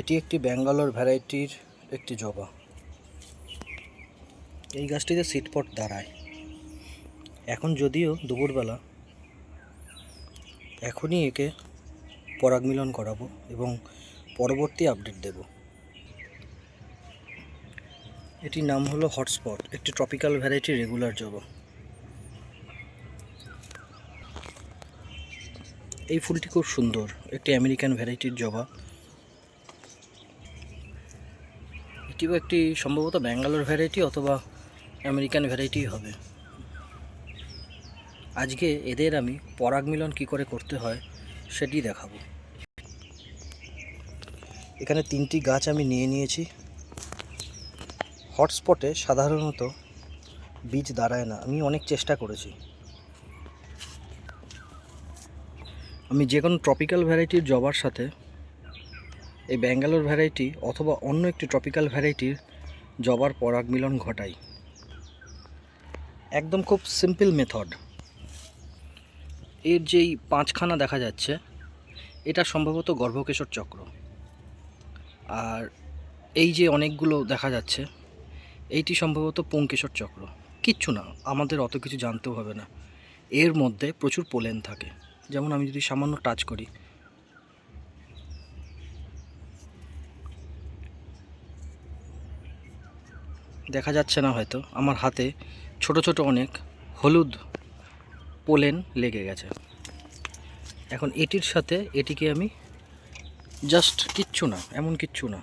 এটি একটি ব্যাঙ্গালোর ভ্যারাইটির একটি জবা এই গাছটিতে সিটপট দাঁড়ায়। এখন যদিও দুপুরবেলা, এখনই একে পরাগ মিলন করাবো এবং পরবর্তী আপডেট দেব। এটির নাম হলো হটস্পট, একটি ট্রপিক্যাল ভ্যারাইটি রেগুলার জবা এই ফুলটি খুব সুন্দর, একটি আমেরিকান ভ্যারাইটির জবা এটিও একটি সম্ভবত ব্যাঙ্গালোর ভ্যারাইটি অথবা আমেরিকান ভ্যারাইটি হবে। আজকে এদের আমি পরাগ মিলন কী করে করতে হয় সেটি দেখাবো। এখানে তিনটি গাছ আমি নিয়ে নিয়েছি। হটস্পটে সাধারণত বীজ দাঁড়ায় না। আমি অনেক চেষ্টা করেছি। আমি যে কোনো ট্রপিক্যাল ভ্যারাইটির জবার সাথে এই ব্যাঙ্গালোর ভ্যারাইটি অথবা অন্য একটি ট্রপিক্যাল ভ্যারাইটির জবার পরাগ মিলন ঘটাই একদম খুব সিম্পল মেথড এর যেই পাঁচখানা দেখা যাচ্ছে, এটা সম্ভবত গর্ভকেশর চক্র। আর এই যে অনেকগুলো দেখা যাচ্ছে, এইটি সম্ভবত পুংকেশর চক্র। কিচ্ছু না, আমাদের অত কিছু জানতেও হবে না। এর মধ্যে প্রচুর পোলেন থাকে। যেমন আমি যদি সামান্য টাচ করি দেখা যাচ্ছে না হয়তো। আমার হাতে ছোট ছোট অনেক হলুদ পোলেন লেগে গেছে। এখন এটির সাথে এটিকে আমি জাস্ট কিচ্ছু না, এমন কিচ্ছু না।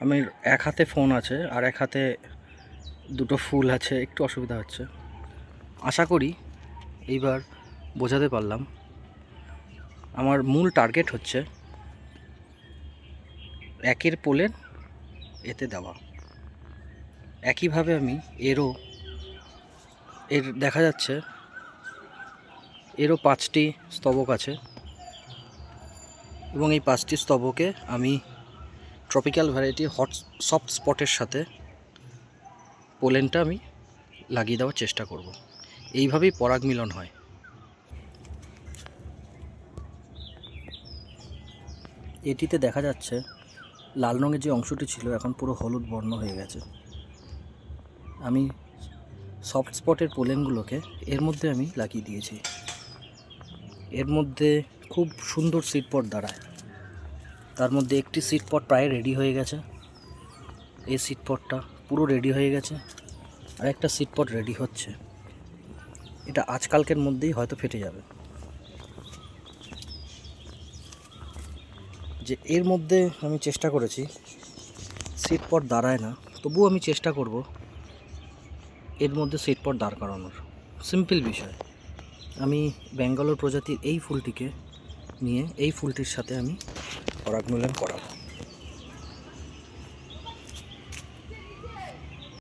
আমি এক হাতে ফোন আছে আর এক হাতে দুটো ফুল আছে, একটু অসুবিধা হচ্ছে। আশা করি এইবার বোঝাতে পারলাম। আমার মূল টার্গেট হচ্ছে একের পোলের এতে দেওয়া। একইভাবে আমি এরও, এর দেখা যাচ্ছে এরও পাঁচটি স্তবক আছে এবং এই পাঁচটি স্তবকে আমি ট্রপিক্যাল ভ্যারাইটি হট সফট স্পটের সাথে পোলেনটা আমি লাগিয়ে দেওয়ার চেষ্টা করব। এইভাবেই পরাগ মিলন হয়। এটিতে দেখা যাচ্ছে লাল রঙের যে অংশটি ছিল এখন পুরো হলুদ বর্ণ হয়ে গেছে। আমি সফট স্পটের পোলেনগুলোকে এর মধ্যে আমি লাগিয়ে দিয়েছি। এর মধ্যে খুব সুন্দর সিটপট দাঁড়ায়। তার মধ্যে একটি সিটপট প্রায় রেডি হয়ে গেছে। এই সিটপটটা পুরো রেডি হয়ে গেছে। আর একটা সিটপট রেডি হচ্ছে। এটা আজকালকের মধ্যেই হয়তো ফেটে যাবে। যে এর মধ্যে আমি চেষ্টা করেছি সিট পর দাঁড়ায় না, তবুও আমি চেষ্টা করব এর মধ্যে সিট পর দাঁড় করানোর। সিম্পল বিষয়। আমি ব্যাঙ্গালোর প্রজাতির এই ফুলটিকে নিয়ে এই ফুলটির সাথে আমি পরাগ মিলন করাবো।